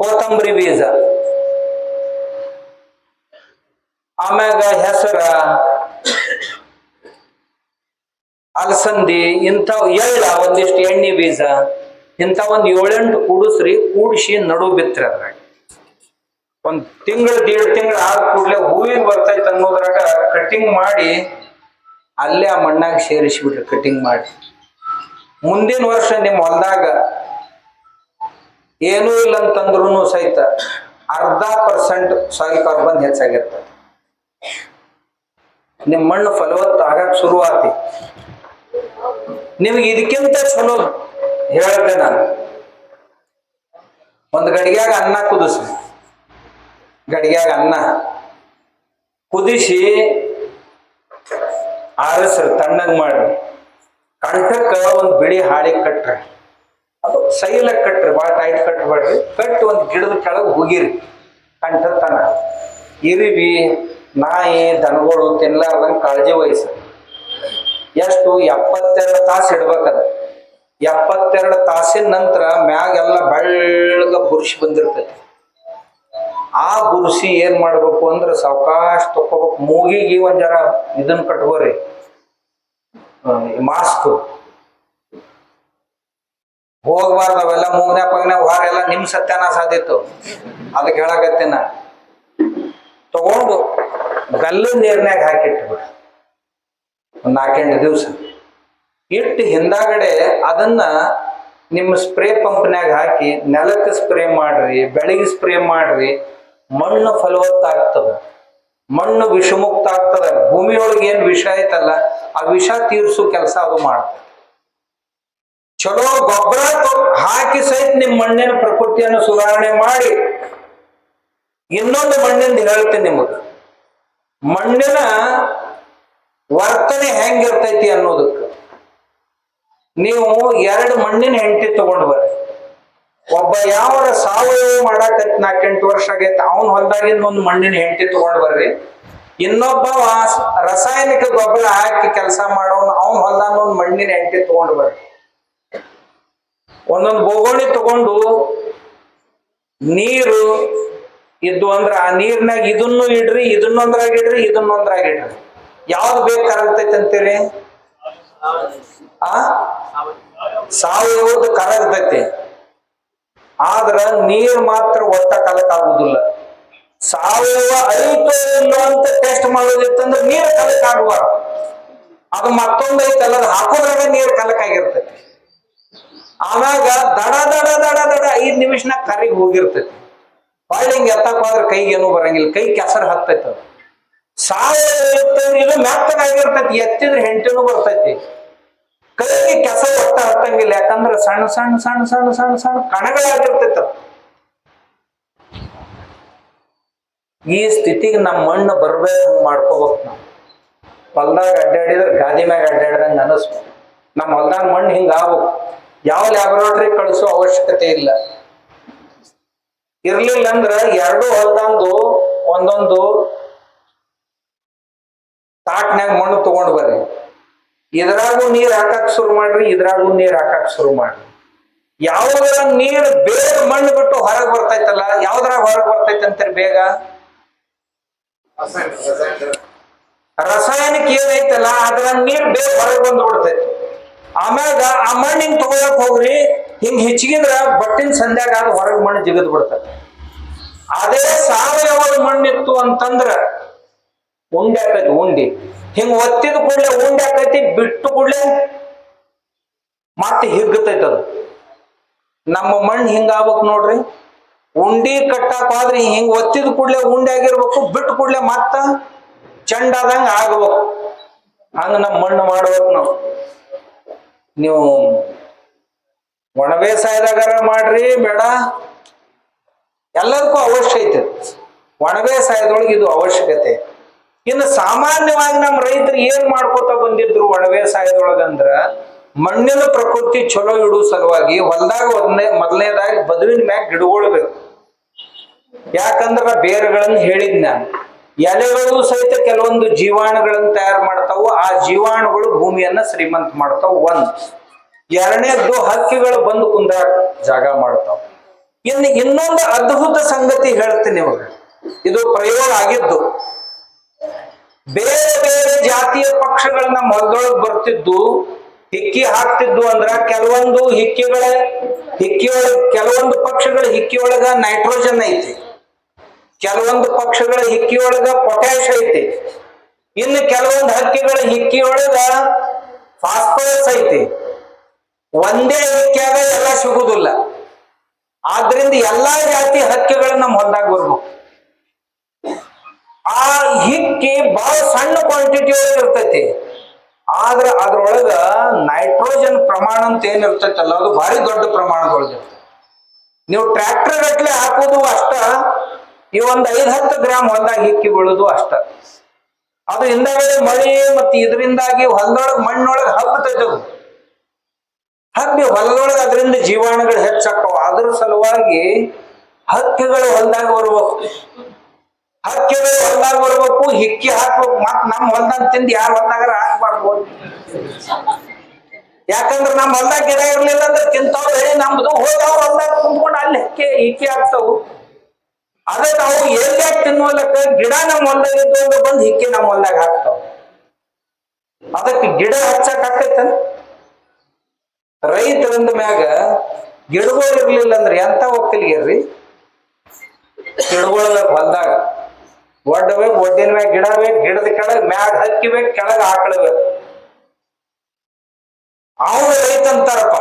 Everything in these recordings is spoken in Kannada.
ಕೊತ್ತಂಬರಿ ಬೀಜ. ಆಮ್ಯಾಗ ಹೆಸರ, ಅಲಸಂದಿ ಇಂಥವ್ ಎಳ್ಳ, ಒಂದಿಷ್ಟು ಎಣ್ಣೆ ಬೀಜ, ಇಂಥ ಒಂದು ಏಳೆಂಟು ಕೂಡಿಸ್ರಿ, ಕೂಡಿಸಿ ನಡು ಬಿತ್ರಿ ಅದ್ರಾಗ. ಒಂದ್ ತಿಂಗಳು, ದೇಡ್ ತಿಂಗಳು ಆದ ಕೂಡಲೇ ಹೂವಿನ ಬರ್ತೈತೆ ಅನ್ನೋದ್ರಾಗ ಕಟಿಂಗ್ ಮಾಡಿ, ಅಲ್ಲೇ ಆ ಮಣ್ಣಾಗ ಸೇರಿಸ್ಬಿಟ್ರಿ ಕಟಿಂಗ್ ಮಾಡಿ. ಮುಂದಿನ ವರ್ಷ ನಿಮ್ಮ ಹೊಲದಾಗ ಏನೂ ಇಲ್ಲ ಅಂತಂದ್ರೂ ಸಹಿತ ಅರ್ಧ ಪರ್ಸೆಂಟ್ ಸಾಯಿಲ್ ಕಾರ್ಬನ್ ಹೆಚ್ಚಾಗಿರ್ತದೆ ನಿಮ್ಮ ಮಣ್ಣು ಫಲವತ್ತ ಆಗಕ್ ಶುರು ಆತಿ ನಿಮ್ಗೆ ಇದಕ್ಕಿಂತ ಚಲೋ ಹೇಳ್ದೆ ನಾನು. ಒಂದು ಗಡಿಗ್ಯಾಗ ಅನ್ನ ಕುದಿಸಿ. ಗಡಿಗ್ಯಾಗ ಅನ್ನ. ಕುದಿಸಿ ಆರಿಸ್ರಿ, ತಣ್ಣಗೆ ಮಾಡ್ರಿ. ಕಂಠಕ್ಕ ಒಂದು ಬಿಳಿ ಹಾಳಿ ಕಟ್ರಿ. ಅದು ಸೈಲ ಕಟ್ರಿ ಭಾಳ ಟೈಟ್ ಕಟ್ಬೇಡ್ರಿ ಕಟ್ಟಿ ಒಂದು ಗಿಡದ ಕೆಳಗೆ ಹೋಗಿರಿ. ಕಂಠತನ. ಇರಿವಿ, ನಾಯಿ, ದನಗಳು ತಿನ್ಲಾರ್ದಂಗೆ ಕಾಳಜಿ ವಹಿಸ. ಎಷ್ಟು ಎಪ್ಪತ್ತೆರಡು ತಾಸು ಇಡ್ಬೇಕದ ಎಪ್ಪತ್ತೆರಡು ತಾಸಿನ ನಂತರ ಮ್ಯಾಗೆಲ್ಲ ಬೆಳ್ಳಗ ಬುರುಷಿ ಬಂದಿರ್ತೈತಿ. ಆ ಬುರುಸಿ ಏನ್ ಮಾಡ್ಬೇಕು ಅಂದ್ರೆ ಸಾವಕಾಶ ತಕೋಬೇಕು ಮೂಗಿಗೆ ಒಂದ್ ಜರ ಇದನ್ನ ಕಟ್ಕೋರಿ ಮಾಸ್ಕ್ ಹೋಗ್ಬಾರ್ದು, ಅವೆಲ್ಲ ಮೂಗ್ನೆ ಪಗ್ನೆ ಹೊರೆಲ್ಲ ನಿಮ್ ಸತ್ಯನ ಸಾಧಿತ್ತು ಅದಕ್ಕೆ ಹೇಳಕತ್ತೀನ. ತಗೊಂಡು ಬೆಲ್ಲದ ನೀರ್ನಾಗ ಹಾಕಿಟ್ಬಿಡ್ರಿ ಒಂದ್ ನಾಲ್ಕೆಂಟು ದಿವಸ. ಇಟ್ಟು ಹಿಂದಾಗಡೆ ಅದನ್ನ ನಿಮ್ಮ ಸ್ಪ್ರೇ ಪಂಪ್ನಾಗ ಹಾಕಿ ನೆಲಕ್ಕೆ ಸ್ಪ್ರೇ ಮಾಡ್ರಿ, ಬೆಳಿಗ್ಗೆ ಸ್ಪ್ರೇ ಮಾಡ್ರಿ, ಮಣ್ಣು ಫಲವತ್ತಾಗ್ತದ. ಮಣ್ಣು ವಿಷಮುಕ್ತ ಆಗ್ತದ ಭೂಮಿಯೊಳಗೆ ಏನು ವಿಷ ಐತಲ್ಲ, ಆ ವಿಷ ತೀರ್ಸು ಕೆಲಸ ಅದು ಮಾಡ್ತದೆ. ಚಲೋ ಗೊಬ್ಬರ ಹಾಕಿ ಸಹಿತ ನಿಮ್ಮ ಮಣ್ಣಿನ ಪ್ರಕೃತಿಯನ್ನು ಸುಧಾರಣೆ ಮಾಡಿ. ಇನ್ನೊಂದು ಮಣ್ಣಿಂದ ಹೇಳ್ತೀನಿ ನಿಮಗೆ. ಮಣ್ಣಿನ ವರ್ತನೆ ಹೆಂಗಿರ್ತೈತಿ ಅನ್ನೋದಕ್ಕೆ. ನೀವು ಎರಡು ಮಣ್ಣಿನ ಹೆಂಡತಿ ತಗೊಂಡು ಬರ್ರಿ. ಒಬ್ಬ ಯಾವ ಸಾವಯವ ಮಾಡಾಕತ್ ನಾಲ್ಕೆಂಟು ವರ್ಷ ಆಗೈತೆ, ಅವನ್ ಹೊಲದಾಗಿಂದ ಒಂದು ಮಣ್ಣಿನ ಹೆಂಡತಿ ತಗೊಂಡು ಬರ್ರಿ. ಇನ್ನೊಬ್ಬ ರಾಸಾಯನಿಕ ಗೊಬ್ಬರ ಹಾಕಿ ಕೆಲಸ ಮಾಡೋನು, ಅವನ್ ಹೊಲದಾಗ ಒಂದು ಮಣ್ಣಿನ ಹೆಂಡತಿ ತಗೊಂಡು ಬರ್ರಿ. ಒಂದೊಂದು ಬೋಗೋಣಿ ತಗೊಂಡು ನೀರು ಇದ್ದು ಅಂದ್ರೆ ಆ ನೀರ್ನಾಗ ಇದನ್ನು ಇಡ್ರಿ ಇದನ್ನೊಂದ್ರಾಗ ಇಡ್ರಿ ಇದನ್ನೊಂದ್ರಾಗ ಇಡ್ರಿ. ಯಾವ್ದು ಬೇಕು ಕರಗ್ತೈತೆ ಅಂತೀರಿ ಆ? ಸಾವಯವದ ಕರಗ್ತೈತಿ ಆದ್ರ ನೀರ್ ಮಾತ್ರ ಒಟ್ಟ ಕಲಕಾಗುದಿಲ್ಲ ಸಾವಯವ ಐತೋ ಇಲ್ಲ ಅಂತ ಟೆಸ್ಟ್ ಮಾಡೋದಿತ್ತಂದ್ರೆ ನೀರ್ ಕಲಕಾಗಬಾರ್ದು ಅದು ಮತ್ತೊಂದು ಐತಲ್ಲ, ಅದು ಹಾಕೋದ್ರಾಗ ನೀರ್ ಕಲಕಾಗಿರ್ತೈತಿ ಆಮ್ಯಾಗ ದಡ ದಡ ದಡ ದಡ ಐದ್ ನಿಮಿಷನಾಗ ಕರಿಗೆ ಹೋಗಿರ್ತೈತಿ. ಹೊಳ್ಳಿ ಹಿಂಗೆ ಎತ್ತಕ್ ಹೋದ್ರೆ ಕೈಗೆ ಏನೂ ಬರಂಗಿಲ್ಲ. ಕೈ ಕೆಸರು ಹತ್ತೈತಿ ಅದು. ಇದು ಮೆತ್ತಗಾಗಿರ್ತೈತಿ ಎತ್ತಿದ್ರೆ ಹೆಂಟಿನೂ ಬರ್ತೈತಿ. ಕೈಗೆ ಕೆಸರು ಒಟ್ಟ ಹತ್ತಂಗಿಲ್ಲ. ಯಾಕಂದ್ರೆ ಸಣ್ಣ ಸಣ್ಣ ಸಣ್ಣ ಸಣ್ಣ ಸಣ್ಣ ಸಣ್ಣ ಕಣಗಳಾಗಿರ್ತೈತ ಈ ಸ್ಥಿತಿಗೆ ನಮ್ಮ ಮಣ್ಣು ಬರ್ಬೇಕು ಮಾಡ್ಕೋಬೇಕು ನಾವು. ಹೊಲ್ದಾಗ ಅಡ್ಡಾಡಿದ್ರೆ, ಗಾದಿ ಮ್ಯಾಗ ಅಡ್ಡಾಡ್ದಂಗೆ ಅನಿಸ್ಬೇಕು. ನಮ್ಮ ಹೊಲ್ದಾಗ ಮಣ್ಣು ಹಿಂಗೆ ಆಗ್ಬೇಕು ಯಾವ ಲ್ಯಾಬೊರೇಟರಿ ಕಳಿಸೋ ಅವಶ್ಯಕತೆ ಇಲ್ಲ. ಇರ್ಲಿಲ್ಲ ಅಂದ್ರ ಎರಡು ಹೊಲ್ದಂದು ಒಂದೊಂದು ತಾಟ್ನ್ಯಾಗ ಮಣ್ಣು ತಗೊಂಡ್ ಬರ್ರಿ. ಇದ್ರಾಗೂ ನೀರ್ ಹಾಕಕ್ ಶುರು ಮಾಡ್ರಿ ಇದ್ರಾಗೂ ನೀರ್ ಹಾಕಕ್ ಶುರು ಮಾಡ್ರಿ. ಯಾವ್ದ್ರ ನೀರ್ ಬೇಗ ಮಣ್ಣು ಬಿಟ್ಟು ಹೊರಗ್ ಬರ್ತೈತಲ್ಲ ಯಾವ್ದ್ರಾಗ ಹೊರಗ್ ಬರ್ತೈತೆ ಅಂತೀರಿ ಬೇಗ? ರಾಸಾಯನಿಕ ಏನೈತಲ್ಲ ಅದ್ರ ನೀರ್ ಬೇಗ ಹೊರಗ್ ಬಂದು ಬಿಡ್ತೈತಿ ಆಮ್ಯಾಗ ಆ ಮಣ್ಣು ಹಿಂಗ್ ತಗೊಳಕ್ ಹೋಗ್ರಿ, ಹಿಂಗ್ ಹೆಚ್ಚಿಗಿದ್ರ ಬಟ್ಟಿನ ಸಂಧ್ಯಾಗ ಅದು ಹೊರಗ್ ಮಣ್ಣು ಜಿಗದ್ ಬಿಡ್ತದೆ. ಅದೇ ಸಾವಯವ ಮಣ್ಣಿತ್ತು ಅಂತಂದ್ರ ಉಂಡೆ ಆಕೈತಿ, ಉಂಡಿ. ಹಿಂಗ್ ಒತ್ತಿದ ಕೂಡ್ಲೆ ಉಂಡೆ ಆಕೈತಿ, ಬಿಟ್ಟು ಕೂಡ್ಲೆ ಮತ್ತೆ ಹಿಗ್ಗತೈತಿ ಅದು. ನಮ್ಮ ಮಣ್ಣು ಹಿಂಗ ಆಗ್ಬೇಕು ನೋಡ್ರಿ. ಉಂಡಿ ಕಟ್ಟಾಕ ಹೋದ್ರೆ, ಹಿಂಗ್ ಒತ್ತಿದ ಕೂಡ್ಲೆ ಉಂಡೆ ಆಗಿರ್ಬೇಕು, ಬಿಟ್ಟು ಕೂಡ್ಲೆ ಮತ್ತ ಚಂಡಾದಂಗ ಆಗ್ಬೇಕು. ಹಂಗ ನಮ್ಮ ಮಣ್ಣು ಮಾಡ್ಬೇಕು ನಾವು. ನೀವು ಒಣ ಬೇಸಾಯದಾಗಾರ ಮಾಡ್ರಿ, ಬೇಡ. ಎಲ್ಲದಕ್ಕೂ ಅವಶ್ಯ ಐತೆ. ಒಣ ಬೇಸಾಯದೊಳಗೆ ಇದು ಅವಶ್ಯಕತೆ. ಇನ್ನು ಸಾಮಾನ್ಯವಾಗಿ ನಮ್ಮ ರೈತರು ಏನ್ ಮಾಡ್ಕೋತ ಬಂದಿದ್ರು ಒಣ ಬೇಸಾಯದೊಳಗಂದ್ರ ಮಣ್ಣಿನ ಪ್ರಕೃತಿ ಚಲೋ ಇಡೋ ಸಲುವಾಗಿ ಹೊಲದಾಗ ಒಂದನೇ ಮೊದಲನೇದಾಗಿ ಬದುವಿನ ಮ್ಯಾಗ ಗಿಡಗೊಳ್ಬೇಕು. ಯಾಕಂದ್ರ ಬೇರುಗಳನ್ನು ಬೇರುಗಳನ್ನ ಹೇಳಿದ್ ನಾನು ಎಲೆಗಳು ಸಹಿತ ಕೆಲವೊಂದು ಜೀವಾಣುಗಳನ್ನ ತಯಾರು ಮಾಡ್ತಾವು. ಆ ಜೀವಾಣುಗಳು ಭೂಮಿಯನ್ನ ಶ್ರೀಮಂತ ಮಾಡ್ತಾವು ಒಂದ್. ಎರಡನೇದ್ದು ಹಕ್ಕಿಗಳು ಬಂದು ಕುಂದ ಜಾಗ ಮಾಡ್ತಾವ. ಇನ್ನು ಇನ್ನೊಂದು ಅದ್ಭುತ ಸಂಗತಿ ಹೇಳ್ತೀನಿ ಇವಾಗ ಇದು ಪ್ರಯೋಗ ಆಗಿದ್ದು. ಬೇರೆ ಬೇರೆ ಜಾತಿಯ ಪಕ್ಷಗಳನ್ನ ಮೊದಲೊಳಗೆ ಬರ್ತಿದ್ದು, ಹಿಕ್ಕಿ ಹಾಕ್ತಿದ್ದು ಅಂದ್ರ ಕೆಲವೊಂದು ಹಿಕ್ಕಿಗಳ, ಹಿಕ್ಕಿಯೊಳಗ, ಕೆಲವೊಂದು ಪಕ್ಷಗಳ ಹಿಕ್ಕಿಯೊಳಗ ನೈಟ್ರೋಜನ್ ಐತಿ. ಕೆಲವೊಂದು ಪಕ್ಷಗಳ ಹಿಕ್ಕಿಯೊಳಗ ಪೊಟ್ಯಾಶ್ ಐತಿ. ಇನ್ನು ಕೆಲವೊಂದು ಹಕ್ಕಿಗಳ ಹಿಕ್ಕಿಯೊಳಗ ಫಾಸ್ಫರಸ್ ಐತಿ. ಒಂದೇ ಹಿಕ್ಕಿಯಾಗ ಎಲ್ಲ ಸಿಗುದಿಲ್ಲ. ಆದ್ರಿಂದ ಎಲ್ಲಾ ಜಾತಿ ಹಕ್ಕಿಗಳನ್ನ ಹೊಲದಾಗ ಬರ್ಬೇಕು. ಆ ಹಿಕ್ಕಿ ಬಹಳ ಸಣ್ಣ ಕ್ವಾಂಟಿಟಿ ಒಳಗೆ ಇರ್ತೈತಿ. ಆದ್ರ ಅದ್ರೊಳಗ ನೈಟ್ರೋಜನ್ ಪ್ರಮಾಣ ಅಂತ ಏನ್ ಇರ್ತೈತಲ್ಲ, ಅದು ಭಾರಿ ದೊಡ್ಡ ಪ್ರಮಾಣದೊಳಗೆ ನೀವು ಟ್ರ್ಯಾಕ್ಟರ್ ಗಟ್ಲೆ ಹಾಕೋದು ಅಷ್ಟ ಈ ಒಂದು ಐದು ಹತ್ತು ಗ್ರಾಮ್ ಹೊಲ್ದಾಗ ಹಿಕ್ಕಿ ಬೀಳೋದು ಅಷ್ಟ. ಅದು ಹಿಂದಗಡೆ ಮಳೆ ಮತ್ತೆ ಇದರಿಂದಾಗಿ ಹೊಲದೊಳಗ ಮಣ್ಣೊಳಗೆ ಹಬ್ಬತೈತೆ ಹಬ್ಬಿ ಹೊಲದೊಳಗೆ ಅದರಿಂದ ಜೀವಾಣುಗಳು ಹೆಚ್ಚಾಕವ ಅದ್ರ ಸಲುವಾಗಿ ಹಕ್ಕಿಗಳು ಹೊಲದಾಗ ಬರ್ಬೇಕು. ಹಕ್ಕಿಗಳು ಹೊಲದಾಗ ಬರ್ಬೇಕು, ಹಿಕ್ಕಿ ಹಾಕ್ಬೇಕು. ಮತ್ ನಮ್ ಹೊಲ್ದಾಗ ತಿಂದು ಯಾರ ಹೊಲದಾಗ ಹಾಕ್ಬಾರ್ದು. ಯಾಕಂದ್ರೆ ನಮ್ ಹೊಲ್ದಾಗ ಗಿಡ ಇರ್ಲಿಲ್ಲ ಅಂದ್ರೆ ತಿಂತಾವ್ರೆ. ನಮ್ದು ಹೋದವ್ರ ಹೊಲ್ದಾಗ ಕುಂತ್ಕೊಂಡು ಅಲ್ಲಿ ಹಿಕ್ಕಿ ಹಿಕ್ಕಿ ಹಾಕ್ತಾವು. ಅದೇ ನಾವು ಎಲ್ಲಿ ತಿನ್ನೋಲಕ್ಕ ಗಿಡ ನಮ್ಮ ಹೊಲ್ದಾಗ ಅಂದ್ರೆ ಬಂದು ಹಿಕ್ಕಿ ನಮ್ಮ ಹೊಲ್ದಾಗ ಹಾಕ್ತಾವ. ಅದಕ್ಕೆ ಗಿಡ ಹಚ್ಚಕ್ ಆಕೈತ ರೈತರಂದ ಮ್ಯಾಗ ಗಿಡಗಳು ಇರ್ಲಿಲ್ಲ ಅಂದ್ರೆ ಎಂತ ಒಕ್ಕಲಿಗೆರ್ರಿ? ಗಿಡಗಳ ಹೊಲ್ದಾಗ. ಒಡ್ಡಬೇಕು ಒಡ್ಡಿನ ಮ್ಯಾಗ ಗಿಡ ಬೇಕು, ಗಿಡದ ಕೆಳಗೆ ಮ್ಯಾಗ ಹಕ್ಕಿಬೇಕು ಕೆಳಗೆ ಆಕಳಬೇಕು ಅವನು ರೈತ ಅಂತಾರಪ್ಪ.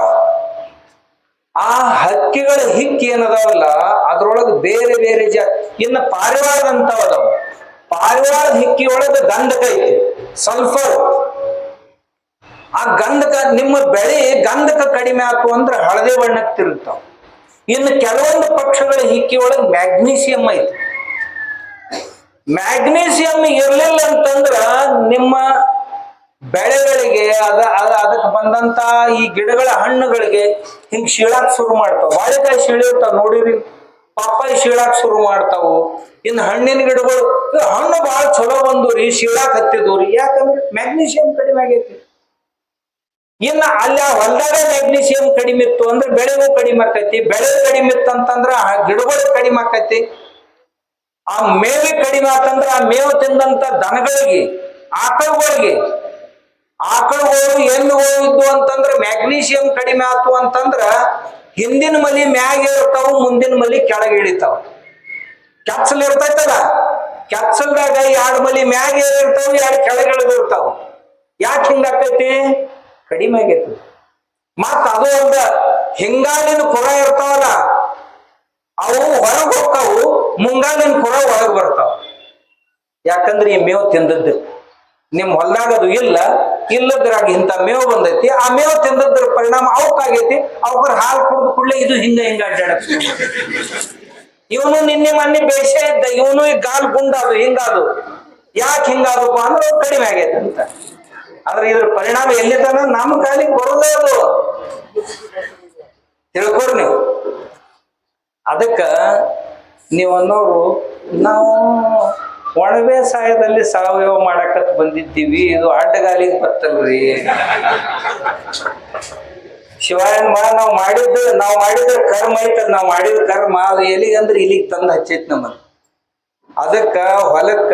ಆ ಹಕ್ಕಿಗಳ ಹಿಕ್ಕಿ ಏನದಾವಲ್ಲ, ಅದ್ರೊಳಗೆ ಬೇರೆ ಬೇರೆ ಜ, ಇನ್ನ ಪಾರಿವಾಳ ಅಂತಾವ ಅದಾವ. ಪಾರಿವಾಳದ ಹಿಕ್ಕಿ ಒಳಗ ಗಂಧಕ ಐತಿ, ಸಲ್ಫರ್. ಆ ಗಂಧಕ, ನಿಮ್ಮ ಬೆಳೆ ಗಂಧಕ ಕಡಿಮೆ ಆತು ಅಂದ್ರೆ ಹಳದಿ ಬಣ್ಣಕ್ಕೆ ತಿರುಗ್ತಾವ. ಇನ್ನು ಕೆಲವೊಂದು ಪಕ್ಷಗಳ ಹಿಕ್ಕಿ ಒಳಗೆ ಮ್ಯಾಗ್ನೀಸಿಯಂ ಐತಿ. ಮ್ಯಾಗ್ನೀಸಿಯಂ ಇರಲಿಲ್ಲ ಅಂತಂದ್ರ ನಿಮ್ಮ ಬೆಳೆಗಳಿಗೆ ಅದ ಅದ, ಅದಕ್ಕೆ ಬಂದಂತ ಈ ಗಿಡಗಳ ಹಣ್ಣುಗಳಿಗೆ ಹಿಂಗ್ ಶೀಳಾಕ್ ಶುರು ಮಾಡ್ತಾವ. ಬಾಳೆಕಾಯಿ ಶೀಳಿರ್ತಾವ ನೋಡಿರಿ. ಪಪ್ಪಾಯಿ ಶೀಳಾಕ್ ಶುರು ಮಾಡ್ತಾವು. ಇನ್ನು ಹಣ್ಣಿನ ಗಿಡಗಳು ಹಣ್ಣು ಬಹಳ ಚಲೋ ಬಂದವ್ರಿ ಶೀಳಾಕ್ ಹತ್ತಿದ್ವು ಯಾಕಂದ್ರೆ ಮ್ಯಾಗ್ನೀಷಿಯಂ ಕಡಿಮೆ ಆಗೈತಿ. ಇನ್ನ ಅಲ್ಲಿ ಆ ಹೊಲದಾಗ ಮ್ಯಾಗ್ನೀಷಿಯಂ ಕಡಿಮೆ ಇತ್ತು ಅಂದ್ರೆ ಬೆಳೆಗೂ ಕಡಿಮೆ ಆಕೈತಿ. ಬೆಳೆ ಕಡಿಮೆ ಇತ್ತು ಅಂತಂದ್ರ ಆ ಗಿಡಗಳು ಕಡಿಮೆ ಆಕೈತಿ. ಆ ಮೇವೆ ಕಡಿಮೆ ಆತಂದ್ರ ಆ ಮೇವು ತಿಂದಂತ ದನಗಳಿಗೆ, ಆಕಳುಗಳಿಗೆ ಆಕಳುಗಳು ಎಲ್ಲಿ ಹೋಗಿದ್ದು ಅಂತಂದ್ರೆ ಮ್ಯಾಗ್ನೀಷಿಯಂ ಕಡಿಮೆ ಆತು ಅಂತಂದ್ರ ಹಿಂದಿನ ಮಲಿ ಮ್ಯಾಗ ಇರ್ತಾವ, ಮುಂದಿನ ಮಲಿ ಕೆಳಗೆ ಇಳಿತಾವ. ಕ್ಯಾಪ್ಸಲ್ ಇರ್ತೈತಲ್ಲ ಕ್ಯಾಪ್ಸಲ್ದಾಗ ಎರಡು ಮಲಿ ಮ್ಯಾಗ ಇರ್ತಾವ ಎರಡು ಕೆಳಗೆ ಇಳಿದಿರ್ತಾವ. ಯಾಕೆ ಹಿಂಗಾಕೈತಿ ಕಡಿಮೆ ಆಗೈತಿ. ಮತ್ತ ಅದು ಅಲ್ದ ಹಿಂಗಾಲಿನ ಕೊರ ಇರ್ತಾವಲ್ಲ, ಅವು ಹೊರಗೆ ಹೋಗ್ತಾವು, ಮುಂಗಾಲಿನ ಕೊರ ಹೊರಗೆ ಬರ್ತಾವ. ಯಾಕಂದ್ರೆ ಈ ಮೇವು ತಿಂದದ್ದು. ನಿಮ್ಮ ಹೊಲ್ದಾಗ ಅದು ಇಲ್ಲ ಇಲ್ಲದ್ರಾಗ ಇಂಥ ಮೇವು ಬಂದೈತಿ. ಆ ಮೇವು ತಿಂದದ್ರ ಪರಿಣಾಮ ಅವಕ್ಕಾಗೈತಿ ಅವ್ರ ಹಾಲು ಕುಡಿದ ಕೂಡಲೇ ಇದು ಹಿಂಗ ಹಿಂಗ ಅಡ್ಡಾಡಕ್ ಇವನು ನಿನ್ನೆ ಮೊನ್ನೆ ಬೇಷೆ ಇದ್ದ. ಇವನು ಈಗ ಗಾಲ್ ಗುಂಡಾದು ಹಿಂಗಾದು ಯಾಕೆ ಹಿಂಗಾದಪ್ಪ ಅಂದ್ರೆ ಕಡಿಮೆ ಆಗೈತೆ ಅಂತ. ಆದ್ರೆ ಇದ್ರ ಪರಿಣಾಮ ಎಲ್ಲಿ ತನ ನಮ್ಮ ಕಾಲಿಗೆ ಬರೋದೇ ಅದು. ತಿಳ್ಕೊಡ್ರಿ ನೀವು. ಅದಕ್ಕ ನೀವು ಅನ್ನೋರು, ನಾವು ಒಣ ಬೇಸಾಯದಲ್ಲಿ ಸಾವಯವ ಮಾಡಕತ್ ಬಂದಿದ್ದೀವಿ, ಇದು ಅಡ್ಡಗಾಲಿಗೆ ಬರ್ತಲ್ರಿ. ಶಿವಾಯನ್ ಮಾ, ನಾವು ಮಾಡಿದ್ದು, ನಾವು ಮಾಡಿದ್ರ ಕರ್ಮ ಐತ ನಾವು ಮಾಡಿದ ಕರ್ಮ, ಅದು ಎಲ್ಲಿಗೆ ಅಂದ್ರೆ ಇಲ್ಲಿಗೆ ತಂದು ಹಚ್ಚೈತಿ ನಮ್ಮನ್ನ ಅದಕ್ಕ ಹೊಲಕ್ಕ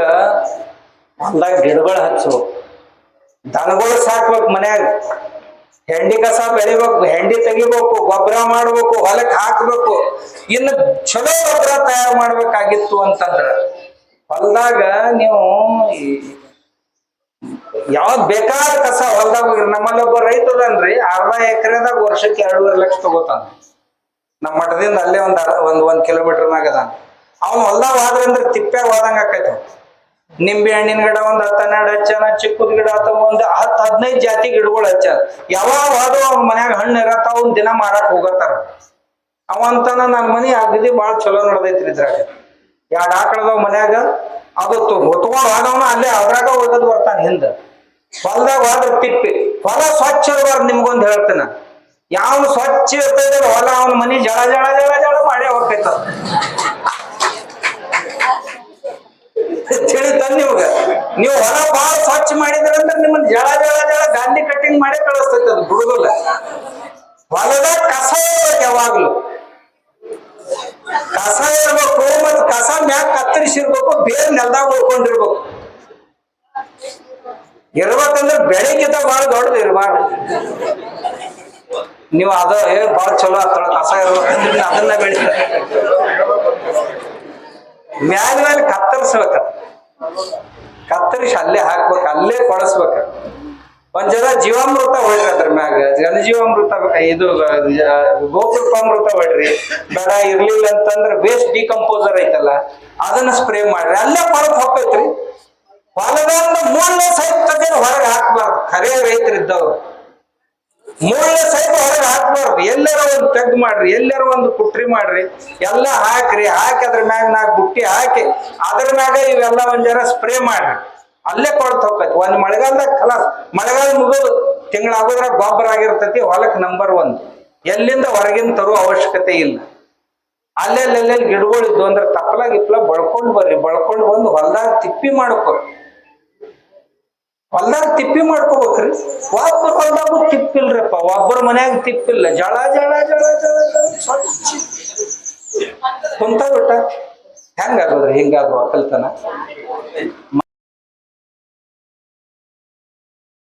ಹೊಲ್ದಾಗ ಗಿಡಗಳು ಹಚ್ಬೇಕು. ದನಗಳು ಸಾಕ್ಬೇಕು ಮನ್ಯಾಗ. ಹೆಂಡಿ ಕಸ ಬೆಳಿಬೇಕು, ಹೆಂಡಿ ತೆಗಿಬೇಕು ಗೊಬ್ಬರ ಮಾಡ್ಬೇಕು ಹೊಲಕ್ಕೆ ಹಾಕ್ಬೇಕು. ಇನ್ನು ಚಲೋ ಗೊಬ್ಬರ ತಯಾರು ಮಾಡ್ಬೇಕಾಗಿತ್ತು ಅಂತಂದ್ರ ಹೊಲ್ದಾಗ ನೀವು ಯಾವ್ದ್ ಬೇಕಾದ ಕಸ ಹೊಲ್ದಾಗ ನಮ್ಮಲ್ಲಿ ಒಬ್ಬ ರೈತ ಅದನ್ರಿ, ಅರ್ಧ ಎಕರೆದಾಗ ವರ್ಷಕ್ಕೆ ಎರಡೂವರೆ ಲಕ್ಷ ತಗೋತಾನ. ನಮ್ಮ ಮಠದಿಂದ ಅಲ್ಲೇ ಒಂದ್ ಒಂದ್ ಒಂದ್ ಕಿಲೋಮೀಟರ್ ಮ್ಯಾಗ ಅದಾನ. ಅವ್ನ ಹೊಲ್ದಾಗ ಹೋದ್ರಂದ್ರ ತಿಪ್ಪ್ಯಾಗ ಹೋದಂಗ ಆಕೈತಿ ನಿಂಬೆ ಹಣ್ಣಿನ ಗಿಡ ಒಂದ್ ಹತ್ತ ಹನ್ನೆರಡು ಹಚ್ಚನ ಚಿಕ್ಕದ ಗಿಡ ಅಥವಾ ಒಂದ್ ಹತ್ತು ಹದಿನೈದು ಜಾತಿ ಗಿಡಗಳು ಹಚ್ಚಾನ ಯಾವಾಗ ಹೋದ್ರು ಅವ್ನ ಮನ್ಯಾಗ ಹಣ್ಣು ಇರತ್ತ, ಅವ್ನ ದಿನ ಮಾರಾಕ್ ಹೋಗತ್ತಾರ. ಅವಂತನ ನನ್ನ ಮನಿ ಅಗದಿ ಬಾಳ ಚಲೋ ನಡೆದೈತ್ರಿ ಇದ್ರಾಗ. ಎರಡ್ ಆಕಳದವ್ ಮನ್ಯಾಗ, ಅದು ಹೊತ್ಕೊಂಡು ಹೋದವನ ಅಲ್ಲೇ ಅದ್ರಾಗ ಒಗದ್ ಬರ್ತಾನೆ ಹಿಂದ. ಹೊಲದಾಗ ಹೋದ್ರ ತಿಪ್ಪಿ. ಹೊಲ ಸ್ವಚ್ಛ ಇರಬಾರ್ದು ನಿಮ್ಗೊಂದು ಹೇಳ್ತೇನೆ. ಯಾವ ಸ್ವಚ್ಛ ಇರ್ತೈತೆ ಹೊಲ ಅವನ ಮನಿ ಜಳ ಜಳ ಜಳ ಜಳ ಮಾಡೇ ಹೋಗ್ತೈತ. ತಿಳಿತ ನಿಮ್ಗ? ನೀವು ಹೊಲ ಬಾಳ ಸ್ವಚ್ಛ ಮಾಡಿದ್ರಂದ್ರೆ ನಿಮ್ಮ ಜಳ ಜಳ ಜಳ ಗಾಂಧಿ ಕಟ್ಟಿಂಗ್ ಮಾಡೇ ಕಳಿಸ್ತೈತೆ ಅದು ಹುಡುಗಲ್ಲ ಹೊಲದ ಕಸ ಯಾವಾಗ್ಲೂ ಇಳಿಸಿರ್ಬೇಕು ಬೇರೆ ನೆಲದಾಗ ಉಳ್ಕೊಂಡಿರ್ಬೇಕು. ಇರ್ಬೇಕಂದ್ರೆ ಬೆಳಿಗ್ಗಿಂತ ಬಹಳ ದೊಡ್ಡದು ಇರ್ಬಾರ್ದು. ನೀವು ಅದ ಏ ಬಹಳ ಚಲೋ ಆಗ್ತಾಳ ಕಸ ಇರ್ಬೇಕಂದ್ರೆ ಅದನ್ನ ಬೆಳಿತ ಮ್ಯಾಲ ಮೇಲೆ ಕತ್ತರಿಸ್ಬೇಕ. ಕತ್ತರಿಸಿ ಅಲ್ಲೇ ಹಾಕ್ಬೇಕು, ಅಲ್ಲೇ ಕೊಡಸ್ಬೇಕ. ಒಂದ್ ಜನ ಜೀವಾಮೃತ ಹೊಡ್ರಿ ಅದ್ರ ಮ್ಯಾಗ. ಜನ ಜೀವಾಮೃತ ಇದು ಗೋಕೃಪಾಮೃತ ಹೊಡ್ರಿ. ಬೇಡ, ಇರ್ಲಿಲ್ಲ ಅಂತಂದ್ರ ವೇಸ್ಟ್ ಡಿಕಂಪೋಸರ್ ಐತಲ್ಲ, ಅದನ್ನ ಸ್ಪ್ರೇ ಮಾಡ್ರಿ. ಅಲ್ಲೇ ಕೊಳತ್ ಹೋಗ್ತೈತ್ರಿ ಹೊಲದಿಂದ ಮೂರನೇ ಸೈಟ್ ತಗೊಂಡು ಹೊರಗೆ ಹಾಕ್ಬಾರ್ದು. ರೈತರು ರೈತರಿದ್ದವ್ರು. ಮೂರನೇ ಸೈಟ್ ಹೊರಗೆ ಹಾಕ್ಬಾರ್ದು. ಎಲ್ಲಾರ ಒಂದು ತೆಗ್ ಮಾಡ್ರಿ, ಎಲ್ಲಾರ ಒಂದು ಕುಟ್ರಿ ಮಾಡ್ರಿ. ಎಲ್ಲ ಹಾಕ್ರಿ. ಹಾಕಿ ಅದ್ರ ಮ್ಯಾಗ ನಾಲ್ಕು ಬುಟ್ಟಿ ಹಾಕಿ, ಅದ್ರ ಮ್ಯಾಗ ಇವೆಲ್ಲ ಒಂದ್ ಜರ ಸ್ಪ್ರೇ ಮಾಡ್ರಿ. ಅಲ್ಲೇ ಕೊಳ್ತ ಹೋಗ್ತೈತಿ ಒಂದ್ ಮಳೆಗಾಲದಾಗ ಕಲಾಸ್ ಮಳೆಗಾಲ ಮುಗಿದು ತಿಂಗಳಾಗೋದ್ರ ಗೊಬ್ಬರ ಆಗಿರ್ತೈತಿ, ಹೊಲಕ್ ನಂಬರ್ ಒನ್ ಎಲ್ಲಿಂದ ಹೊರಗಿನ ತರೋ ಅವಶ್ಯಕತೆ ಇಲ್ಲ. ಅಲ್ಲೆಲ್ಲೆಲ್ಲಿ ಗಿಡಗಳು ಇದ್ದು ಅಂದ್ರೆ ತಪ್ಪಲ ಗಿಪ್ಲ ಬಳ್ಕೊಂಡ್ ಬರ್ರಿ. ಬಳ್ಕೊಂಡ್ ಬಂದು ಹೊಲ್ದಾಗ ತಿಪ್ಪಿ ಮಾಡ್ಕೊರಿ. ಹೊಲ್ದಾಗ ತಿಪ್ಪಿ ಮಾಡ್ಕೋಬೇಕ್ರಿ. ಒಬ್ಬರ ಹೊಲ್ದಾಗೂ ತಿಪ್ಪಿಲ್ರಪ್ಪ. ಒಬ್ಬರ ಮನ್ಯಾಗ ತಿಪ್ಪಿಲ್ಲ. ಜಳ ಜಳ ಜಳ ಜಳ ಕುಂತ ಬಿಟ್ಟ. ಹೆಂಗಾಗೋದ್ರಿ ಹಿಂಗಾದ್ರು ಒಕ್ಕಲ್ತನ